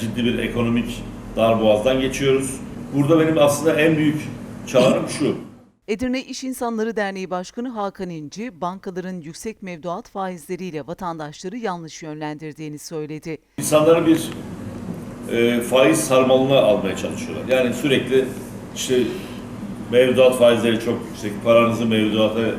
ciddi bir ekonomik darboğazdan geçiyoruz. Burada benim aslında en büyük çağrım şu. Edirne İş İnsanları Derneği Başkanı Hakan İnci, bankaların yüksek mevduat faizleriyle vatandaşları yanlış yönlendirdiğini söyledi. İnsanları bir e, faiz sarmalına almaya çalışıyorlar. Yani sürekli işte mevduat faizleri çok yüksek, paranızı mevduata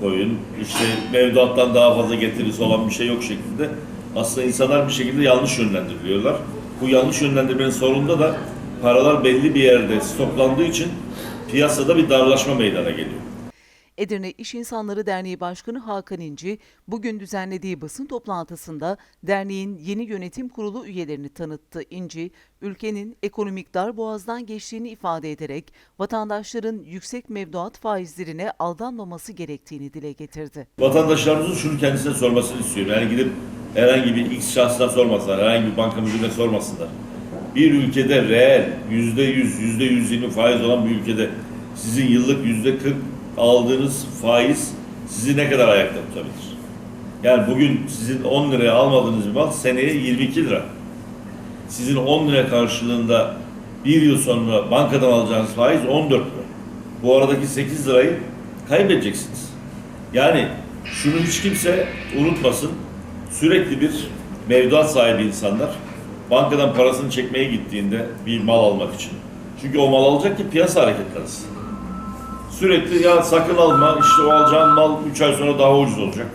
koyun, işte mevduattan daha fazla getirisi olan bir şey yok şeklinde. Aslında insanlar bir şekilde yanlış yönlendiriliyorlar. Bu yanlış yönlendirmenin sonunda da paralar belli bir yerde stoklandığı için piyasada bir darlaşma meydana geliyor. Edirne İş İnsanları Derneği Başkanı Hakan İnci, bugün düzenlediği basın toplantısında derneğin yeni yönetim kurulu üyelerini tanıttı. İnci, ülkenin ekonomik darboğazdan geçtiğini ifade ederek vatandaşların yüksek mevduat faizlerine aldanmaması gerektiğini dile getirdi. Vatandaşlarımızın şunu kendisine sormasını istiyorum. Yani gidip herhangi bir X şahsına sormasınlar, herhangi bir banka müdürüne sormasınlar. Bir ülkede reel, yüzde yüz, yüzde yüz yirmi faiz olan bir ülkede sizin yıllık yüzde kırk aldığınız faiz sizi ne kadar ayakta tutabilir? Yani bugün sizin 10 liraya almadığınız bir mal seneye 22 lira. Sizin 10 lira karşılığında bir yıl sonra bankadan alacağınız faiz 14 lira. Bu aradaki 8 lirayı kaybedeceksiniz. Yani şunu hiç kimse unutmasın. Sürekli bir mevduat sahibi insanlar bankadan parasını çekmeye gittiğinde bir mal almak için. Çünkü o mal alacak ki piyasa hareketlensin. Sürekli ya sakın alma işte o alacağın mal 3 ay sonra daha ucuz olacak.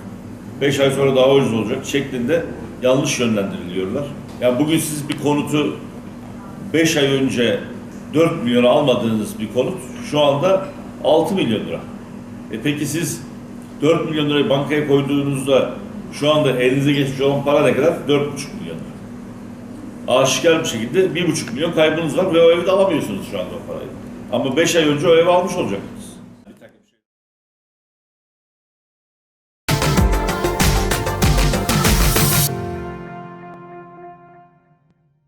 5 ay sonra daha ucuz olacak şeklinde yanlış yönlendiriliyorlar. Yani bugün siz bir konutu 5 ay önce 4 milyona almadığınız bir konut şu anda 6 milyon lira. E peki siz 4 milyon lirayı bankaya koyduğunuzda şu anda elinize geçmiş olan para ne kadar? 4,5 milyon. Aşikar bir şekilde 1,5 milyon kaybınız var ve o evi de alamıyorsunuz şu anda o parayı. Ama 5 ay önce o evi almış olacak.